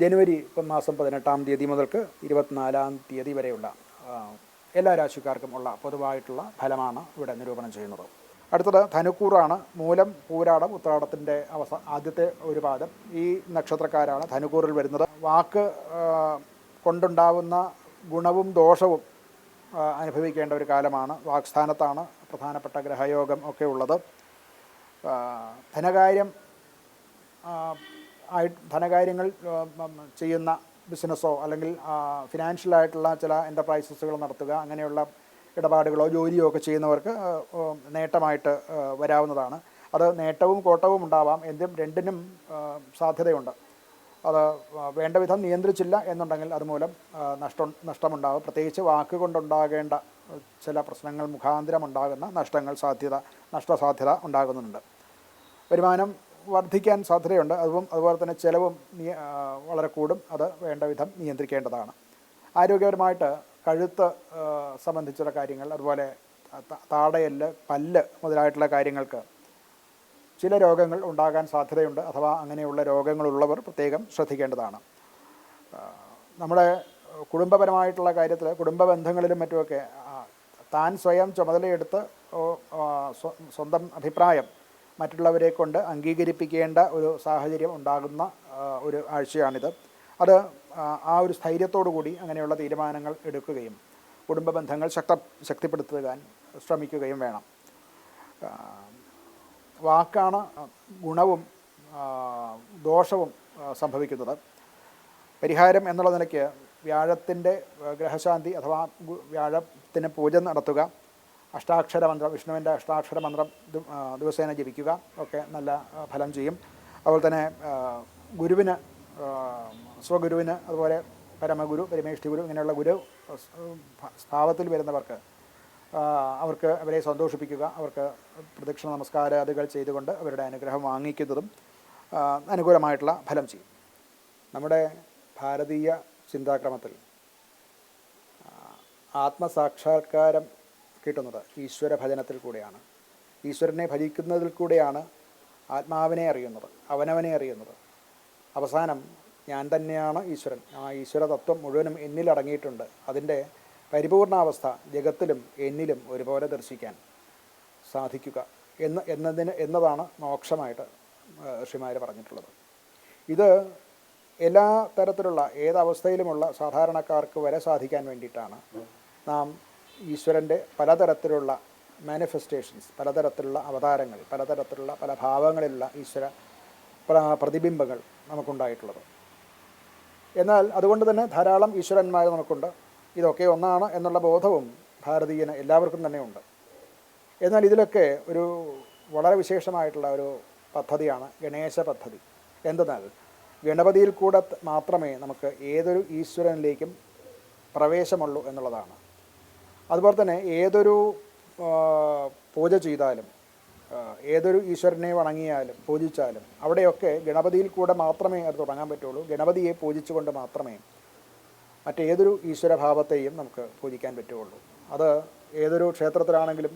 ജനുവരി മാസം പതിനെട്ടാം തീയതി മുതൽക്ക് ഇരുപത്തിനാലാം തീയതി വരെയുള്ള എല്ലാ രാശിക്കാർക്കും ഉള്ള പൊതുവായിട്ടുള്ള ഫലമാണ് ഇവിടെ നിരൂപണം ചെയ്യുന്നത്. അടുത്തത് ധനുക്കൂറാണ്. മൂലം പൂരാടം ഉത്രാടത്തിന്റെ അവസ ആദ്യത്തെ ഒരു പാദം ഈ നക്ഷത്രക്കാരാണ് ധനുക്കൂറിൽ വരുന്നത്. വാക്ക് കൊണ്ടുണ്ടാവുന്ന ഗുണവും ദോഷവും അനുഭവിക്കേണ്ട ഒരു കാലമാണ്. വാക്സ്ഥാനത്താണ് പ്രധാനപ്പെട്ട ഗ്രഹയോഗം ഒക്കെ ഉള്ളത്. ധനകാര്യം ആയി ധനകാര്യങ്ങൾ ചെയ്യുന്ന ബിസിനസ്സോ അല്ലെങ്കിൽ ഫിനാൻഷ്യലായിട്ടുള്ള ചില എന്റർപ്രൈസസുകൾ നടത്തുക അങ്ങനെയുള്ള ഇടപാടുകളോ ജോലിയോ ഒക്കെ ചെയ്യുന്നവർക്ക് നേട്ടമായിട്ട് വരാവുന്നതാണ്. അത് നേട്ടവും കോട്ടവും ഉണ്ടാവാം എന്തും രണ്ടിനും സാധ്യതയുണ്ട്. അത് വേണ്ട വിധം നിയന്ത്രിച്ചില്ല എന്നുണ്ടെങ്കിൽ അതുമൂലം നഷ്ടം നഷ്ടമുണ്ടാകും പ്രത്യേകിച്ച് വാക്കുകൊണ്ടുണ്ടാകേണ്ട ചില പ്രശ്നങ്ങൾ മുഖാന്തരം ഉണ്ടാകുന്ന നഷ്ടങ്ങൾ സാധ്യത നഷ്ടസാധ്യത ഉണ്ടാകുന്നുണ്ട്. വരുമാനം വർദ്ധിക്കാൻ സാധ്യതയുണ്ട്. അതും അതുപോലെ തന്നെ ചിലവും വളരെ കൂടും. അത് വേണ്ട വിധം നിയന്ത്രിക്കേണ്ടതാണ്. ആരോഗ്യപരമായിട്ട് കഴുത്ത് സംബന്ധിച്ചുള്ള കാര്യങ്ങൾ അതുപോലെ താടയല്ല് പല്ല് മുതലായിട്ടുള്ള കാര്യങ്ങൾക്ക് ചില രോഗങ്ങൾ ഉണ്ടാകാൻ സാധ്യതയുണ്ട്. അഥവാ അങ്ങനെയുള്ള രോഗങ്ങളുള്ളവർ പ്രത്യേകം ശ്രദ്ധിക്കേണ്ടതാണ്. നമ്മുടെ കുടുംബപരമായിട്ടുള്ള കാര്യത്തിൽ കുടുംബ ബന്ധങ്ങളിലും മറ്റുമൊക്കെ താൻ സ്വയം ചുമതലയെടുത്ത് സ്വന്തം അഭിപ്രായം മറ്റുള്ളവരെ കൊണ്ട് അംഗീകരിപ്പിക്കേണ്ട ഒരു സാഹചര്യം ഉണ്ടാകുന്ന ഒരു ആഴ്ചയാണിത്. അത് ആ, ഒരു സ്ഥൈര്യത്തോടു കൂടി അങ്ങനെയുള്ള തീരുമാനങ്ങൾ എടുക്കുകയും കുടുംബ ബന്ധങ്ങൾ ശക്ത ശക്തിപ്പെടുത്തുവാൻ ശ്രമിക്കുകയും വേണം. വാക്കാണ് ഗുണവും ദോഷവും സംഭവിക്കുന്നത്. പരിഹാരം എന്നുള്ള നിലയ്ക്ക് വ്യാഴത്തിന്റെ ഗ്രഹശാന്തി അഥവാ വ്യാഴത്തിന് പൂജ നടത്തുക അഷ്ടാക്ഷര മന്ത്രം വിഷ്ണുവിന്റെ അഷ്ടാക്ഷര മന്ത്രം ദിവസേന ജപിക്കുക. ഒക്കെ നല്ല ഫലം ചെയ്യും. അതുപോലെ തന്നെ ഗുരുവിന് സ്വഗുരുവിന് അതുപോലെ പരമഗുരു പരമേഷ്ഠി ഗുരു ഇങ്ങനെയുള്ള ഗുരു സ്ഥാപത്തിൽ വരുന്നവർക്ക് അവർക്ക് അവരെ സന്തോഷിപ്പിക്കുക അവർക്ക് പ്രദക്ഷിണ നമസ്കാരാദികൾ ചെയ്തുകൊണ്ട് അവരുടെ അനുഗ്രഹം വാങ്ങിക്കുന്നതും അനുകൂലമായിട്ടുള്ള ഫലം ചെയ്യും. നമ്മുടെ ഭാരതീയ ചിന്താക്രമത്തിൽ ആത്മസാക്ഷാത്കാരം കിട്ടുന്നത് ഈശ്വര ഭജനത്തിൽ കൂടെയാണ്. ഈശ്വരനെ ഭജിക്കുന്നതിൽ കൂടെയാണ് ആത്മാവിനെ അറിയുന്നത് അവനവനെ അറിയുന്നത്. അവസാനം ഞാൻ തന്നെയാണ് ഈശ്വരൻ. ആ ഈശ്വര തത്വം മുഴുവനും എന്നിൽ അടങ്ങിയിട്ടുണ്ട്. അതിന്റെ പരിപൂർണാവസ്ഥ ജഗത്തിലും എന്നിലും ഒരുപോലെ ദർശിക്കാൻ സാധിക്കുക എന്ന് എന്നതിന് എന്നതാണ് മോക്ഷമായിട്ട് ഋഷിമാർ പറഞ്ഞിട്ടുള്ളത്. ഇത് എല്ലാ തരത്തിലുള്ള ഏതവസ്ഥയിലുമുള്ള സാധാരണക്കാർക്ക് വരെ സാധിക്കാൻ വേണ്ടിയിട്ടാണ്. നാം ഈശ്വരന്റെ പലതരത്തിലുള്ള മാനിഫെസ്റ്റേഷൻസ് പലതരത്തിലുള്ള അവതാരങ്ങൾ പലതരത്തിലുള്ള പല ഭാവങ്ങളിലുള്ള ഈശ്വര പ്ര- പ്രതിബിംബങ്ങൾ നമുക്കുണ്ടായിട്ടുള്ളത്. എന്നാൽ അതുകൊണ്ട് തന്നെ ധാരാളം ഈശ്വരന്മാർ നമുക്കുണ്ട്. ഇതൊക്കെ ഒന്നാണ് എന്നുള്ള ബോധവും ഭാരതീയന് എല്ലാവർക്കും തന്നെ ഉണ്ട്. എന്നാൽ ഇതിലൊക്കെ ഒരു വളരെ വിശേഷമായിട്ടുള്ള ഒരു പദ്ധതിയാണ് ഗണേശ പദ്ധതി. എന്തെന്നാൽ ഗണപതിയിൽ കൂടെ മാത്രമേ നമുക്ക് ഏതൊരു ഈശ്വരനിലേക്കും പ്രവേശമുള്ളൂ എന്നുള്ളതാണ്. അതുപോലെ തന്നെ ഏതൊരു പൂജ ചെയ്താലും ഏതൊരു ഈശ്വരനെ വണങ്ങിയാലും പൂജിച്ചാലും അവിടെയൊക്കെ ഗണപതിയിൽ കൂടെ മാത്രമേ അത് തുടങ്ങാൻ പറ്റുള്ളൂ. ഗണപതിയെ പൂജിച്ചുകൊണ്ട് മാത്രമേ മറ്റേതൊരു ഈശ്വരഭാവത്തെയും നമുക്ക് പൂജിക്കാൻ പറ്റുകയുള്ളൂ അത് ഏതൊരു ക്ഷേത്രത്തിലാണെങ്കിലും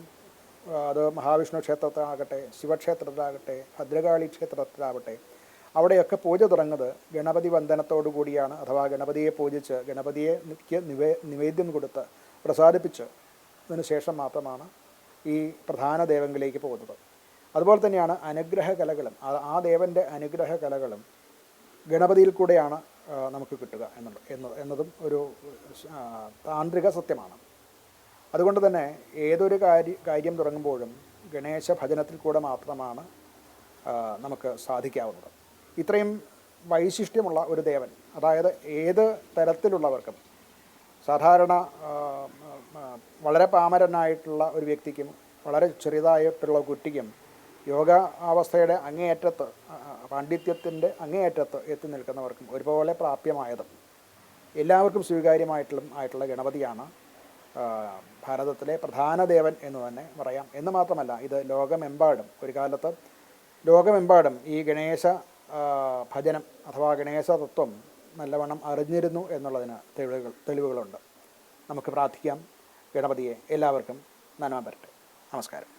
അത് മഹാവിഷ്ണു ക്ഷേത്രത്തിലാകട്ടെ ശിവക്ഷേത്രത്തിലാകട്ടെ ഭദ്രകാളി ക്ഷേത്രത്തിലാവട്ടെ അവിടെയൊക്കെ പൂജ തുടങ്ങുന്നത് ഗണപതി വന്ദനത്തോടു കൂടിയാണ് അഥവാ ഗണപതിയെ പൂജിച്ച് ഗണപതിയെ നിവേദ്യം കൊടുത്ത് പ്രസാദിപ്പിച്ച് അതിന് ശേഷം മാത്രമാണ് ഈ പ്രധാന ദേവങ്ങളിലേക്ക് പോകുന്നത്. അതുപോലെ തന്നെയാണ് അനുഗ്രഹ കലകളും ആ- ദേവന്റെ അനുഗ്രഹ കലകളും ഗണപതിയിൽ കൂടെയാണ് നമുക്ക് കിട്ടുക എന്നുള്ള എന്നത് എന്നതും ഒരു താന്ത്രിക സത്യമാണ്. അതുകൊണ്ട് തന്നെ ഏതൊരു കാര്യ കാര്യം തുടങ്ങുമ്പോഴും ഗണേശ ഭജനത്തിൽ കൂടെ മാത്രമാണ് നമുക്ക് സാധിക്കാവുന്നത്. ഇത്രയും വൈശിഷ്ട്യമുള്ള ഒരു ദേവൻ അതായത് ഏത് തരത്തിലുള്ളവർക്കും സാധാരണ വളരെ പാമരനായിട്ടുള്ള ഒരു വ്യക്തിക്കും വളരെ ചെറുതായിട്ടുള്ള കുട്ടിക്കും യോഗ അവസ്ഥയുടെ അങ്ങേയറ്റത്ത് പാണ്ഡിത്യത്തിന്റെ അങ്ങേയറ്റത്ത് എത്തി നിൽക്കുന്നവർക്കും ഒരുപോലെ പ്രാപ്യമായതും എല്ലാവർക്കും സ്വീകാര്യമായിട്ടുള്ള ആയിട്ടുള്ള ഗണപതിയാണ് ഭാരതത്തിലെ പ്രധാന ദേവൻ എന്ന് തന്നെ പറയാം. എന്ന് മാത്രമല്ല ഇത് ലോകമെമ്പാടും ഒരു കാലത്ത് ലോകമെമ്പാടും ഈ ഗണേശ ഭജനം അഥവാ ഗണേശ തത്വം നല്ലവണ്ണം അറിഞ്ഞിരുന്നു എന്നുള്ളതിന് തെളിവുകൾ തെളിവുകളുണ്ട്. നമുക്ക് പ്രാർത്ഥിക്കാം. ഗണപതിയെ എല്ലാവർക്കും നന്മ വരട്ടെ നമസ്കാരം.